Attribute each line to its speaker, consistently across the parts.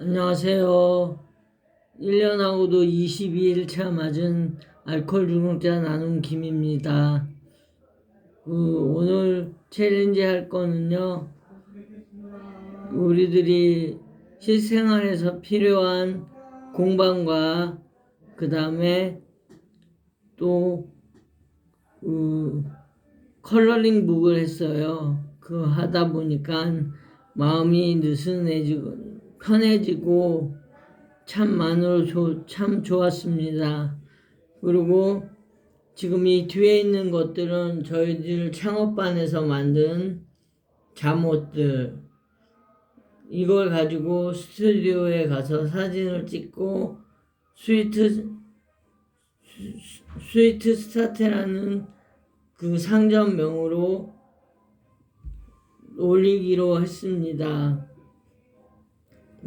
Speaker 1: 안녕하세요. 1년 하고도 22일차 맞은 알코올 중독자 나눔 김입니다. 그 오늘 챌린지 할 거는요. 우리들이 실생활에서 필요한 공방과 그 다음에 또 그, 컬러링 북을 했어요. 그 하다 보니까 마음이 느슨해지고 편해지고 참 마음으로 조- 참 좋았습니다. 그리고 지금 이 뒤에 있는 것들은 저희들 창업반에서 만든 잠옷들 이걸 가지고 스튜디오에 가서 사진을 찍고 스위트 스- 스위트 스타트라는 그 상점명으로 올리기로 했습니다.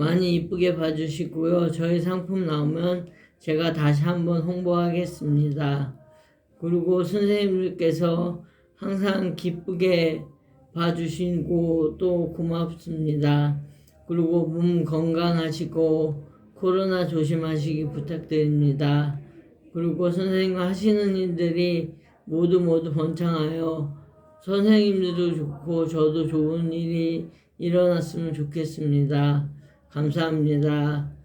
Speaker 1: 많이 이쁘게 봐주시고요. 저희 상품 나오면 제가 다시 한번 홍보하겠습니다. 그리고 선생님들께서 항상 기쁘게 봐주시고 또 고맙습니다. 그리고 몸 건강하시고 코로나 조심하시기 부탁드립니다. 그리고 선생님 하시는 일들이 모두 모두 번창하여 선생님들도 좋고 저도 좋은 일이 일어났으면 좋겠습니다. 감사합니다.